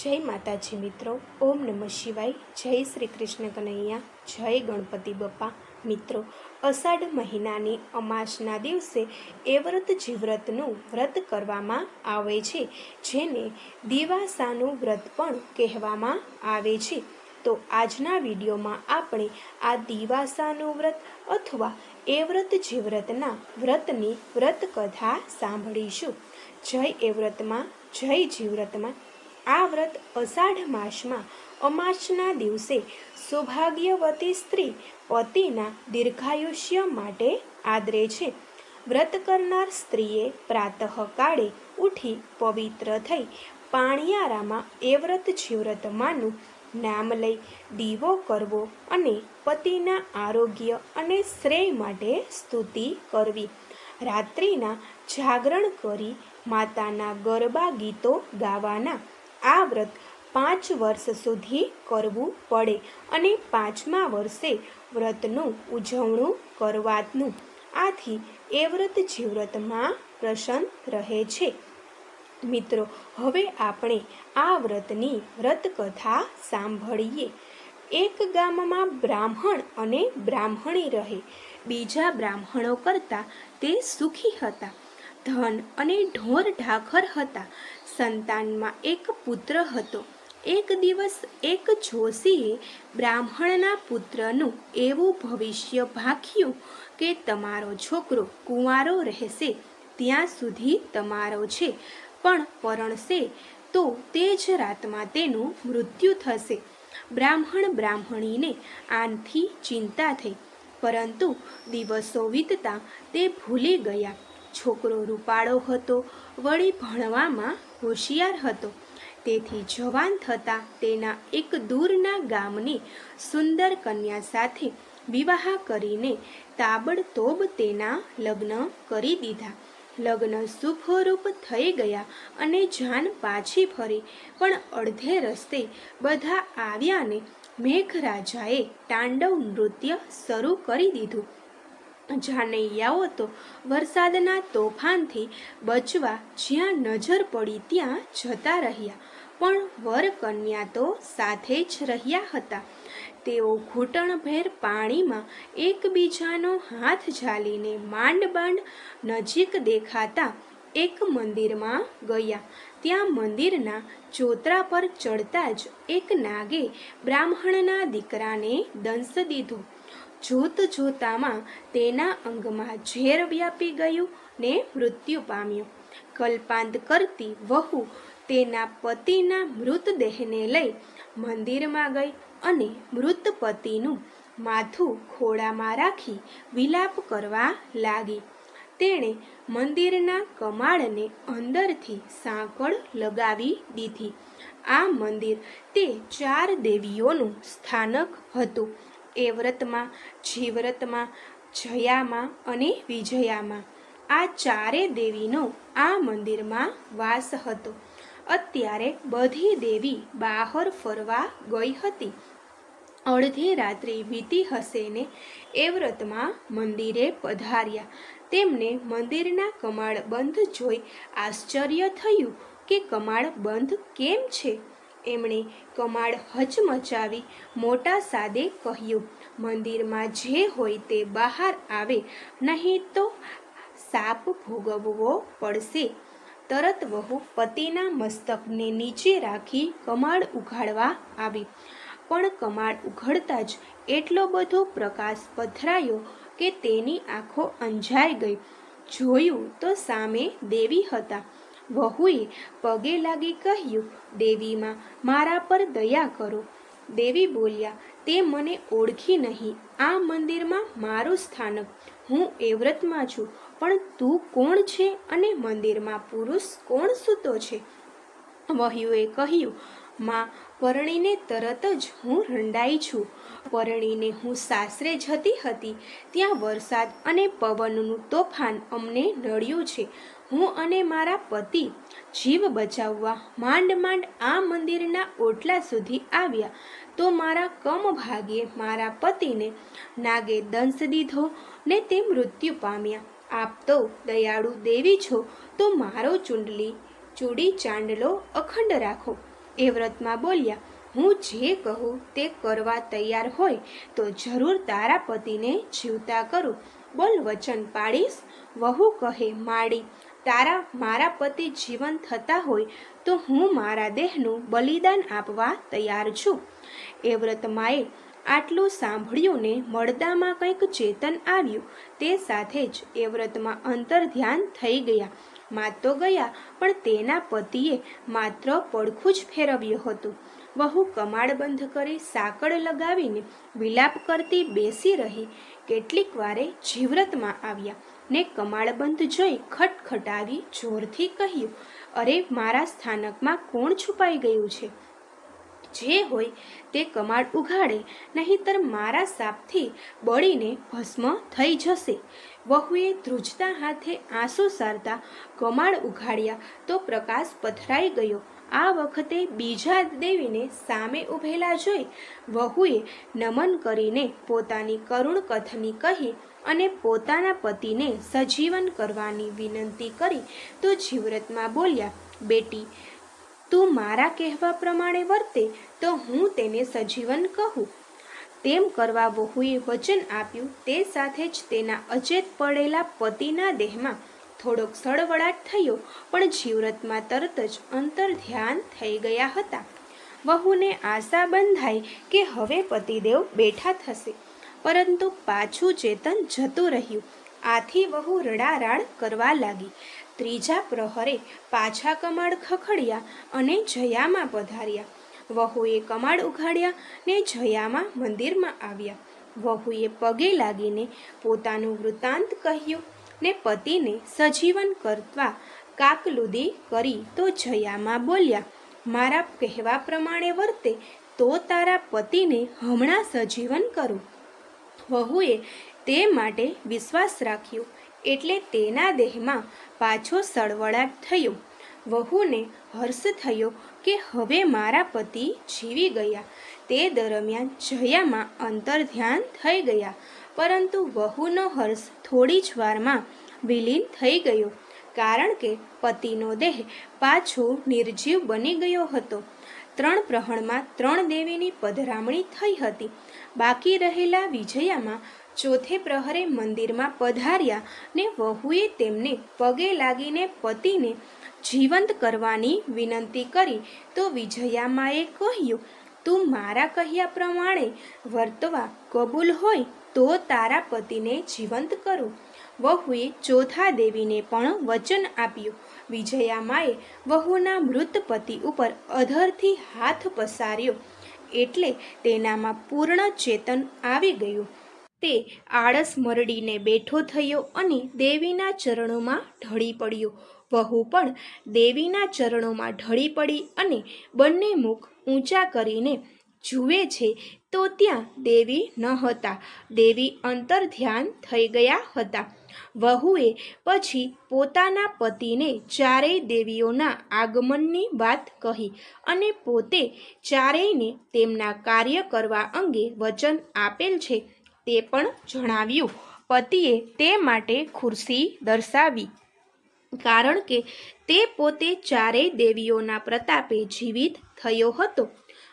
જય માતાજી મિત્રો, ઓમ નમઃ શિવાય, જય શ્રી કૃષ્ણ કનૈયા, જય ગણપતિ બપ્પા મિત્રો, અષાઢ મહિનાની અમાસના દિવસે એ વ્રત જીવ્રતનું વ્રત કરવામાં આવે છે, જેને દિવાસાનું વ્રત પણ કહેવામાં આવે છે. તો આજના વિડીયોમાં આપણે આ દિવાસાનું વ્રત અથવા એ વ્રત જીવ્રતના વ્રતની વ્રત કથા સાંભળીશું. જય એ વ્રતમાં, જય જીવ્રતમાં. આ વ્રત અષાઢ માસમાં અમાસના દિવસે સૌભાગ્યવતી સ્ત્રી પતિના દીર્ઘાયુષ્ય માટે આદરે છે. વ્રત કરનાર સ્ત્રીએ પ્રાતઃકાળે ઉઠી પવિત્ર થઈ પાણિયારામાં એ વ્રત જીવ્રતમાંનું નામ લઈ દીવો કરવો અને પતિના આરોગ્ય અને શ્રેય માટે સ્તુતિ કરવી. રાત્રિના જાગરણ કરી માતાના ગરબા ગીતો ગાવાના આ વ્રત પાંચ વર્ષ સુધી કરવું પડે અને પાંચમા વર્ષે વ્રતનું ઉજવણું કરવાનું. આથી એ વ્રત જીવ્રતમાં પ્રસન્ન રહે છે. મિત્રો, હવે આપણે આ વ્રતની વ્રતકથા સાંભળીએ. એક ગામમાં બ્રાહ્મણ અને બ્રાહ્મણી રહે. બીજા બ્રાહ્મણો કરતાં તે સુખી હતા. ધન અને ઢોર ઢાખર હતા. સંતાનમાં એક પુત્ર હતો. એક દિવસ એક જોશીએ બ્રાહ્મણના પુત્રનું એવું ભવિષ્ય ભાખ્યું કે તમારો છોકરો કુંવારો રહેશે, ત્યાં સુધી તમારો છે, પણ પરણશે તો તે જ રાતમાં તેનું મૃત્યુ થશે. બ્રાહ્મણ બ્રાહ્મણીને આનથી ચિંતા થઈ, પરંતુ દિવસો વીતતા તે ભૂલી ગયા. છોકરો રૂપાળો હતો, વળી ભણવામાં હોશિયાર હતો. તેથી જવાન થતાં તેના એક દૂરના ગામની સુંદર કન્યા સાથે વિવાહ કરીને તાબડતોબ તેના લગ્ન કરી દીધા. લગ્ન શુભરૂપ થઈ ગયા અને જાન પાછી ફરી, પણ અડધે રસ્તે બધા આવ્યાને મેઘરાજાએ તાંડવ નૃત્ય શરૂ કરી દીધું. જાનૈયાઓ તો વરસાદના તોફાનથી બચવા જ્યાં નજર પડી ત્યાં જતા રહ્યા. પણ વર કન્યા તો સાથે જ રહ્યા હતા. તેઓ ઘૂંટણભેર પાણીમાં એકબીજાનો હાથ ઝાલીને માંડ બાંડ નજીક દેખાતા એક મંદિરમાં ગયા. ત્યાં મંદિરના ચોતરા પર ચડતા જ એક નાગે બ્રાહ્મણના દીકરાને દંશ દીધો. જોત જોતામાં તેના અંગમાં ઝેર વ્યાપી ગયું ને મૃત્યુ પામ્યું. કલ્પાંત કરતી વહુ તેના પતિના મૃતદેહને લઈ મંદિરમાં ગઈ અને મૃત પતિનું માથું ખોળામાં રાખી વિલાપ કરવા લાગી. તેણે મંદિરના કમાળને અંદરથી સાંકળ લગાવી દીધી. આ મંદિર તે ચાર દેવીઓનું સ્થાનક હતું. એ વ્રતમાં જીવ્રતમાં જયામાં અને વિજયામાં. આ ચારે દેવીનો આ મંદિરમાં વાસ હતો. અત્યારે બધી દેવી બહાર ફરવા ગઈ હતી. અડધી રાત્રે વીતી હશે ને એ વ્રતમાં મંદિરે પધાર્યા. તેમને મંદિરના કમાળ બંધ જોઈ આશ્ચર્ય થયું કે કમાળ બંધ કેમ છે? એમણે કમાડ હચમચાવી મોટા સાદે કહ્યું, મંદિરમાં જે હોય તે બહાર આવે, નહીં તો સાપ ભોગવવો પડશે તરત વહુ પતિના મસ્તકને નીચે રાખી કમાડ ઉઘાડવા આવી. પણ કમાડ ઉઘડતા જ એટલો બધો પ્રકાશ પથરાયો કે તેની આંખો અંજાઈ ગઈ. જોયું તો સામે દેવી હતા. વહુએ પગે લાગી કહ્યું, દેવીમાં, મારા પર દયા કરો. દેવી બોલ્યા, તે મને ઓળખી નહીં. આ મંદિરમાં મારું સ્થાનક હું એ વ્રતમાં છું, પણ તું કોણ છે અને મંદિરમાં પુરુષ કોણ સૂતો છે? વહ્યુએ કહ્યું માં પરણીને તરત જ હું રંડાઈ છું. પરણીને હું સાસરે જતી હતી, ત્યાં વરસાદ અને પવનનું તોફાન અમને નડ્યું છે. હું અને મારા પતિ જીવ બચાવવા માંડ માંડ આ મંદિરના ઓટલા સુધી આવ્યા. તો મારા કમ ભાગ્યે મારા પતિને નાગે દંશ દીધો ને તે મૃત્યુ પામ્યા. આપ તો દયાળુ દેવી છો, તો મારો ચુંડલી, ચૂડી ચાંદલો અખંડ રાખો. એ વ્રતમાં બોલ્યા, હું જે કહું તે કરવા તૈયાર હોય તો જરૂર તારા પતિને જીવતા કરું. બોલ વચન પાડીશ વહુ કહે, માડી, તારા, મારા પતિ જીવન થતા હોય તો હું મારા દેહનું બલિદાન આપવા તૈયાર છું. એ વ્રતમાએ આટલું સાંભળ્યું ને મળદામાં કંઈક ચેતન આવ્યું. તે સાથે જ એ વ્રતમાં અંતર ધ્યાન થઈ ગયા. માત તો ગયા, પણ તેના પતિએ માત્ર પડખું જ ફેરવ્યું હતું. વહુ કમાડ બંધ કરી સાકળ લગાવીને વિલાપ કરતી બેસી રહી. કેટલીક વારે જીવ્રતમાં આવ્યા. ને કમાડબંધ જોઈ ખટખટાવી જોરથી કહ્યું, અરે, મારા સ્થાનકમાં કોણ છુપાઈ ગયું છે? જે હોય તે કમાડ ઉઘાડે, નહીંતર મારા સાપથી બળીને ભસ્મ થઈ જશે. વહુએ ધ્રુજતા હાથે આંસુ સારતા કમાળ ઉઘાડ્યા તો પ્રકાશ પથરાઈ ગયો. આ વખતે બીજા દેવીને સામે ઊભેલા જોઈ વહુએ નમન કરીને પોતાની કરુણ કથની કહી અને પોતાના પતિને સજીવન કરવાની વિનંતી કરી તો જીવ્રતમાં બોલ્યા, બેટી, તું મારા કહેવા પ્રમાણે વર્તે તો હું તેને સજીવન કહું. તેમ કરવા વહુએ વચન આપ્યું. તે સાથે જ તેના અચેત પડેલા પતિના દેહમાં થોડોક સળવળાટ થયો, પણ જીવ્રતમાં તરત જ અંતર ધ્યાન થઈ ગયા હતા. વહુને આશા બંધાઈ કે હવે પતિદેવ બેઠા થશે. પરંતુ પાછું ચેતન જતું રહ્યું. આથી વહુ રડારાડ કરવા લાગી. ત્રીજા પ્રહરે પાછા કમાડ ખખડ્યા અને જયામાં પધાર્યા. વહુએ કમાડ ઉઘાડ્યા ને જયામાં મંદિરમાં આવ્યા. વહુએ પગે લાગીને પોતાનું વૃત્તાંત કહ્યું ને પતિને સજીવન કરવા કાકલુદી કરી તો જયામાં બોલ્યા, મારા કહેવા પ્રમાણે વર્તે તો તારા પતિને હમણાં સજીવન કરું. વહુએ તે માટે વિશ્વાસ રાખ્યો એટલે તેના દેહમાં પાછો સળવળાટ થયો. વહુને હર્ષ થયો કે હવે મારા પતિ જીવી ગયા. તે દરમિયાન જયામાં અંતર ધ્યાન થઈ ગયા. પરંતુ વહુનો હર્ષ થોડી જ વારમાં વિલીન થઈ ગયો, કારણ કે પતિનો દેહ પાછો નિર્જીવ બની ગયો હતો. ત્રણ પ્રહણમાં ત્રણ દેવીની પધરામણી થઈ હતી. બાકી રહેલા વિજયામાં ચોથે પ્રહરે મંદિરમાં પધાર્યા ને વહુએ તેમને પગે લાગીને પતિને જીવંત કરવાની વિનંતી કરી. તો વિજયામાએ કહ્યું, તું મારા કહ્યા પ્રમાણે વર્તવા કબૂલ હોય તો તારા પતિને જીવંત કરું. વહુએ ચોથા દેવીને પણ વચન આપ્યું. વિજયામાએ વહુના મૃત પતિ ઉપર અધરથી હાથ પસાર્યો એટલે તેનામાં પૂર્ણ ચેતન આવી ગયું. તે આળસ મરડીને બેઠો થયો અને દેવીના ચરણોમાં ઢળી પડ્યો. વહુ પણ દેવીના ચરણોમાં ઢળી પડી અને બંને મુખ ઊંચા કરીને જુએ છે તો ત્યાં દેવી ન હતા. દેવી અંતર ધ્યાન થઈ ગયા હતા. વહુએ પછી પોતાના પતિને ચારેય દેવીઓના આગમનની વાત કહી અને પોતે ચારેયને તેમના કાર્ય કરવા અંગે વચન આપેલ છે. તે પણ જણાવ્યું. પતિએ તે માટે ખુરશી દર્શાવી. કારણ કે તે પોતે ચારેય દેવીઓના પ્રતાપે જીવિત થયો હતો.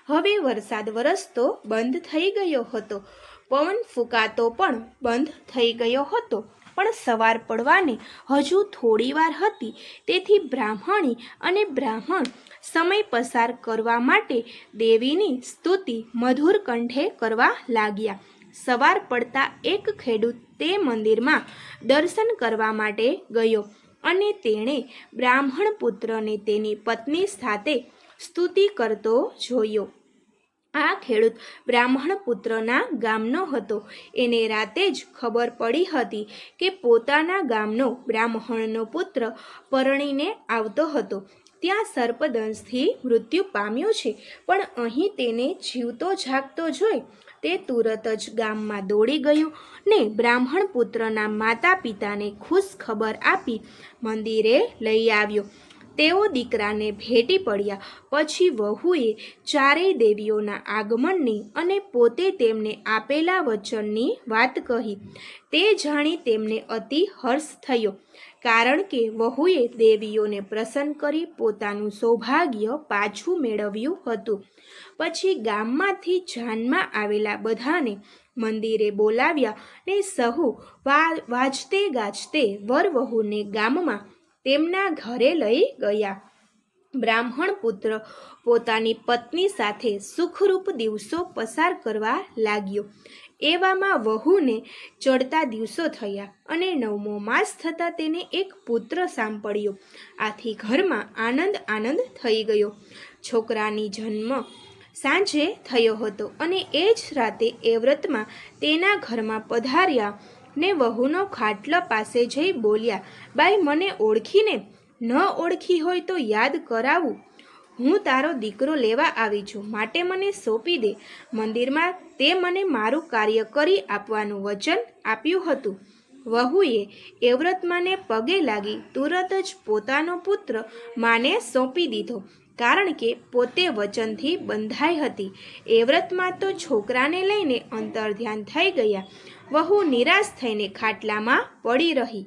હવે વરસાદ વરસતો બંધ થઈ ગયો હતો. પવન ફૂંકાતો પણ બંધ થઈ ગયો હતો. પણ સવાર પડવાને હજુ થોડી વાર હતી. તેથી બ્રાહ્મણી અને બ્રાહ્મણ સમય પસાર કરવા માટે દેવીની સ્તુતિ મધુર કંઠે કરવા લાગ્યા. સવાર પડતા એક ખેડૂત તે મંદિરમાં દર્શન કરવા માટે ગયો અને તેણે બ્રાહ્મણ પુત્રને તેની પત્ની સાથે સ્તુતિ કરતો જોયો. આ ખેડૂત બ્રાહ્મણ પુત્રના ગામનો હતો. એને રાતે જ ખબર પડી હતી કે પોતાના ગામનો બ્રાહ્મણનો પુત્ર પરણીને આવતો હતો. ત્યાં સર્પદંશથી મૃત્યુ પામ્યો છે, પણ અહીં તેને જીવતો જાગતો જોઈ તે તુરત જ ગામમાં દોડી ગયું ને બ્રાહ્મણ પુત્રના માતા પિતાને ખુશ ખબર આપી મંદિરે લઈ આવ્યો. તેઓ દીકરાને ભેટી પડ્યા. પછી વહુએ ચારેય દેવીઓના આગમનની અને પોતે તેમને આપેલા વચનની વાત કહી. તે જાણી તેમને અતિ હર્ષ થયો, કારણ કે વહુએ દેવીઓને પ્રસન્ન કરી પોતાનું સૌભાગ્ય પાછું મેળવ્યું હતું. પછી ગામમાંથી જાનમાં આવેલા બધાને મંદિરે બોલાવ્યા ને સહુ વાજતે ગાજતે વર વહુને ગામમાં તેમના ઘરે લઈ ગયા. બ્રાહ્મણ પુત્ર પોતાની પત્ની સાથે સુખરૂપ દિવસો પસાર કરવા લાગ્યો. એવામાં વહુને ચડતા દિવસો થયા અને નવમો માસ થતાં તેને એક પુત્ર સાંપડ્યો. આથી ઘરમાં આનંદ આનંદ થઈ ગયો. છોકરાની જન્મ સાંજે થયો હતો અને એ જ રાતે એ વ્રતમાં તેના ઘરમાં પધાર્યા. ને વહુનો ખાટલા પાસે જઈ બોલ્યા, બાઈ, મને ઓળખીને ન ઓળખી હોય તો યાદ કરાવું. હું તારો દીકરો લેવા આવી છું. માટે મને સોંપી દે. મંદિરમાં તે મને મારું કાર્ય કરી આપવાનું વચન આપ્યું હતું. વહુએ એવ્રતમાને પગે લાગી તુરત જ પોતાનો પુત્ર માને સોંપી દીધો, કારણ કે પોતે વચનથી બંધાઈ હતી. એવ્રતમાં તો છોકરાને લઈને અંતર્ધ્યાન થઈ ગયા. વહુ નિરાશ થઈને ખાટલામાં પડી રહી.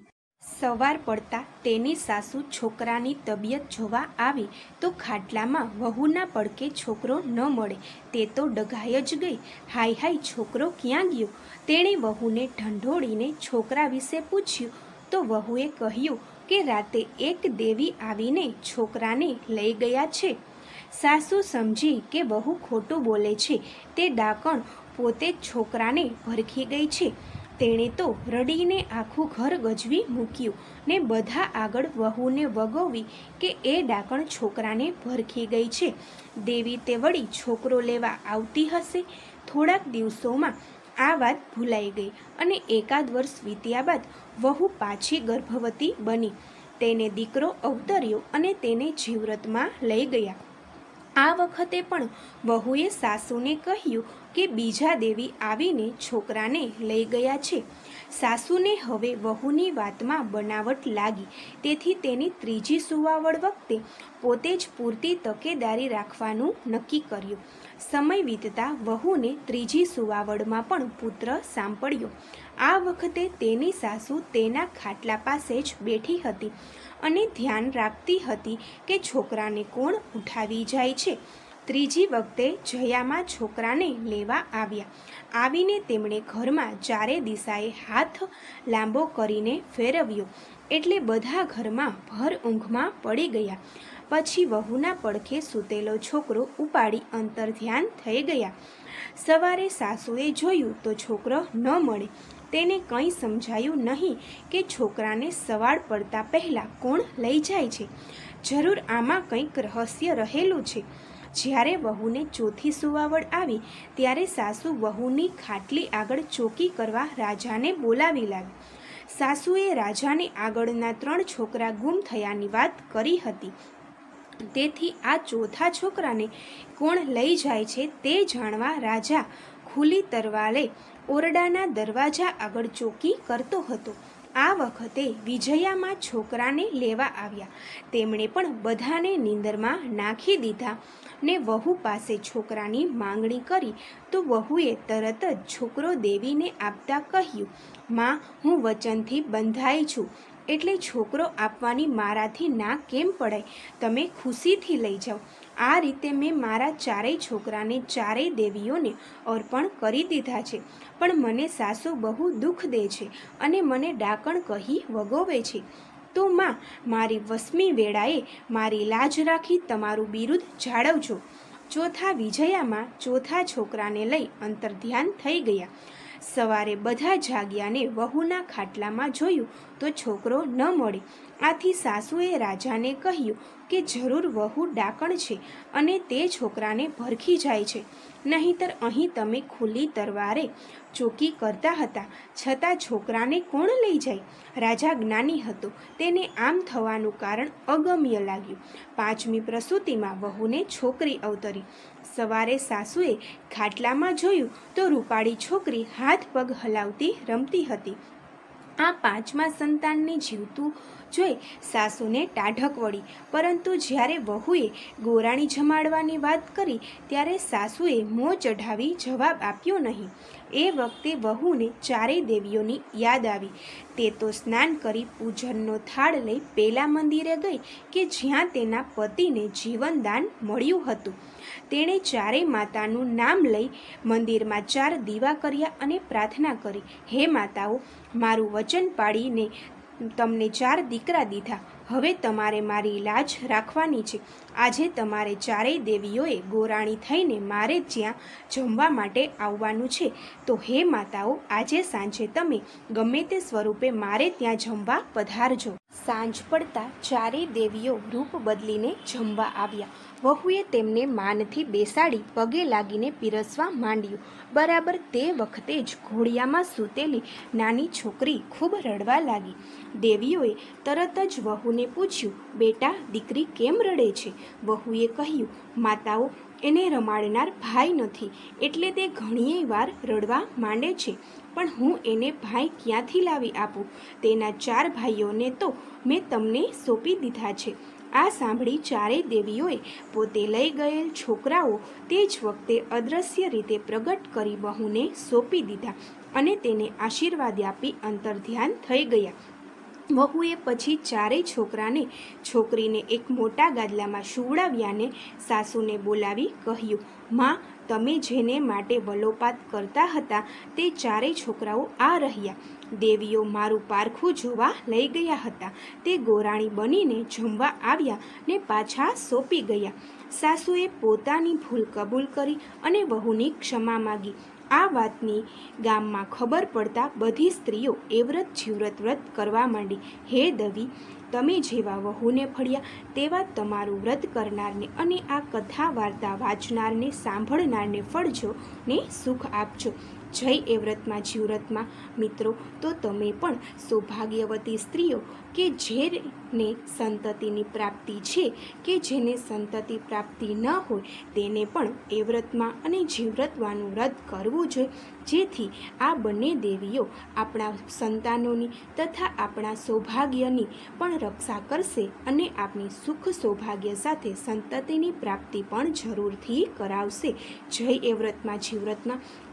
સવાર પડતા તેની સાસુ છોકરાની તબિયત જોવા આવી તો ખાટલામાં વહુના પડકે છોકરો ન મળે. તે તો ડઘાઈ જ ગઈ. હાય હાય, છોકરો ક્યાં ગયો? તેણે વહુને ઢંઢોળીને છોકરા વિશે પૂછ્યું. તો વહુએ કહ્યું કે રાતે એક દેવી આવીને છોકરાને લઈ ગયા છે. સાસુ સમજી કે વહુ ખોટું બોલે છે. તે ડાકણ પોતે જ છોકરાને ભરખી ગઈ છે. તેણે તો રડીને આખું ઘર ગજવી મૂક્યું ને બધા આગળ વહુને વગોવી કે એ ડાકણ છોકરાને ભરખી ગઈ છે. દેવી તે વળી છોકરો લેવા આવતી હશે. થોડાક દિવસોમાં આ વાત ભૂલાઈ ગઈ અને એકાદ વર્ષ વીત્યા બાદ વહુ પાછી ગર્ભવતી બની. તેને દીકરો અવતર્યો અને તેને જીવરતમાં લઈ ગયા. આ વખતે પણ વહુએ સાસુને કહ્યું કે બીજા દેવી આવીને છોકરાને લઈ ગયા છે. સાસુને હવે વહુની વાતમાં બનાવટ લાગી. તેથી તેની ત્રીજી સુવાવડ વખતે પોતે જ પૂરતી તકેદારી રાખવાનું નક્કી કર્યું. સમય વીતતા વહુને ત્રીજી સુવાવડમાં પણ પુત્ર સાંપડ્યો. આ વખતે તેની સાસુ તેના ખાટલા પાસે જ બેઠી હતી અને ધ્યાન રાખતી હતી કે છોકરાને કોણ ઉઠાવી જાય છે. ત્રીજી વખતે જયામાં છોકરાને લેવા આવ્યા. આવીને તેમણે ઘરમાં ચારે દિશાએ હાથ લાંબો કરીને ફેરવ્યો. એટલે બધા ઘરમાં ભર ઊંઘમાં પડી ગયા. પછી વહુના પડખે સૂતેલો છોકરો ઉપાડી અંતર ધ્યાન થઈ ગયા. સવારે સાસુએ જોયું તો છોકરો ન મળે. તેને કંઈ સમજાયું નહીં કે છોકરાને સવાળ પડતા પહેલાં કોણ લઈ જાય છે. જરૂર આમાં કંઈક રહસ્ય રહેલું છે. જ્યારે વહુને ચોથી સુવાવડ આવી, ત્યારે સાસુ વહુની ખાટલી આગળ ચોકી કરવા રાજાને બોલાવી લાવી. સાસુએ રાજાને આગળના ત્રણ છોકરા ગુમ થયાની વાત કરી હતી. તેથી આ ચોથા છોકરાને કોણ લઈ જાય છે તે જાણવા રાજા ખુલ્લી તરવાલે ઓરડાના દરવાજા આગળ ચોકી કરતો હતો. આ વખતે વિજયામાં છોકરાને લેવા આવ્યા. તેમણે પણ બધાને નીંદરમાં નાખી દીધા ને વહુ પાસે છોકરાની માંગણી કરી તો વહુએ તરત જ છોકરો દેવીને આપતા કહ્યું, માં, હું વચનથી બંધાઈ છું. એટલે છોકરો આપવાની મારાથી ના કેમ પડાય? તમે ખુશીથી લઈ જાઓ. આ રીતે મેં મારા ચારેય છોકરાને ચારેય દેવીઓને અર્પણ કરી દીધા છે. પણ મને સાસુ બહુ દુઃખ દે છે અને મને ડાકણ કહી વગોવે છે. તો માં, મારી વસમી વેળાએ મારી લાજ રાખી તમારું બિરુદ જાળવજો. ચોથા વિજયામાં ચોથા છોકરાને લઈ અંતર્ધ્યાન થઈ ગયા. સવારે બધા જાગ્યાને વહુના ખાટલામાં જોયું તો છોકરો ન મળે. આથી સાસુએ રાજાને કહ્યું કે જરૂર વહુ ડાકણ છે અને તે છોકરાને ભરખી જાય છે. નહીંતર અહીં તમે ખુલ્લી તરવારે ચોકી કરતા હતા. છતાં છોકરાને કોણ લઈ જાય? રાજા જ્ઞાની હતો. તેને આમ થવાનું કારણ અગમ્ય લાગ્યું. પાંચમી પ્રસૂતિમાં વહુને છોકરી અવતરી. સવારે સાસુએ ખાટલામાં જોયું તો રૂપાળી છોકરી હાથ પગ હલાવતી રમતી હતી. આ પાંચમા સંતાનને જીવતું જોઈ સાસુને ટાઢક વળી. પરંતુ જ્યારે વહુએ ગોરાણી જમાડવાની વાત કરી, ત્યારે સાસુએ મોં ચઢાવી જવાબ આપ્યો નહીં. એ વખતે વહુને ચારેય દેવીઓની યાદ આવી. તે તો સ્નાન કરી પૂજનનો થાળ લઈ પેલા મંદિરે ગઈ કે જ્યાં તેના પતિને જીવનદાન મળ્યું હતું. તેણે ચારેય માતાનું નામ લઈ મંદિરમાં ચાર દીવા કર્યા અને પ્રાર્થના કરી, હે માતાઓ, મારું વચન પાડીને તમને ચાર દીકરા દીધા. હવે તમારે મારી લાજ રાખવાની છે. આજે તમારે ચારેય દેવીઓએ ગોરાણી થઈને મારે જ્યાં જમવા માટે આવવાનું છે. તો હે માતાઓ, આજે સાંજે તમે ગમે તે સ્વરૂપે મારે ત્યાં જમવા પધારજો. સાંજ પડતા ચારેય દેવીઓ રૂપ બદલીને જમવા આવ્યા. વહુએ તેમને માનથી બેસાડી પગે લાગીને પીરસવા માંડ્યું. બરાબર તે વખતે જ ઘોડિયામાં સૂતેલી નાની છોકરી ખૂબ રડવા લાગી. દેવીઓએ તરત જ વહુને પૂછ્યું, બેટા, દીકરી કેમ રડે છે? વહુએ કહ્યું, માતાઓ, એને રમાડનાર ભાઈ નથી. એટલે તે ઘણીય વાર રડવા માંડે છે. પણ હું એને ભાઈ ક્યાંથી લાવી આપું? તેના ચાર ભાઈઓને તો મેં તમને સોંપી દીધા છે. આ સાંભળી ચારેય દેવીઓએ પોતે લઈ ગયેલ છોકરાઓ તે જ વખતે અદ્રશ્ય રીતે પ્રગટ કરી વહુને સોંપી દીધા અને તેને આશીર્વાદ આપી અંતર્ધ્યાન થઈ ગયા. વહુએ પછી ચારેય છોકરાને છોકરીને એક મોટા ગાદલામાં સુવડાવ્યાને સાસુને બોલાવી કહ્યું, માં તમે જેને માટે વલોપાત કરતા હતા તે ચારેય છોકરાઓ આ રહ્યા. દેવીઓ મારું પારખું જોવા લઈ ગયા હતા. તે ગોરાણી બનીને જમવા આવ્યા ને પાછા સોંપી ગયા. સાસુએ પોતાની ભૂલ કબૂલ કરી અને વહુની ક્ષમા માગી. આ વાતની ગામમાં ખબર પડતા બધી સ્ત્રીઓ એ વ્રત જીવ્રત વ્રત કરવા માંડી. હે દવી, તમે જેવા વહુને ફળ્યા તેવા તમારું વ્રત કરનારને અને આ કથા વાર્તા વાંચનારને, સાંભળનારને ફળજો ને સુખ આપજો. જય એ વ્રતમાં જીવ્રતમાં મિત્રો, તો તમે પણ સૌભાગ્યવતી સ્ત્રીઓ કે જેને સંતતિની પ્રાપ્તિ છે, કે જેને સંતતિ પ્રાપ્તિ ન હોય, તેને પણ એ વ્રતમાં અને જીવવ્રતવાનું વ્રત કરવું જોઈએ. જેથી આ બંને દેવીઓ આપણા સંતાનોની તથા આપણા સૌભાગ્યની પણ રક્ષા કરશે અને આપણી સુખ સૌભાગ્ય સાથે સંતતિની પ્રાપ્તિ પણ જરૂરથી કરાવશે. જય એ વ્રતમાં જીવ્રતમાં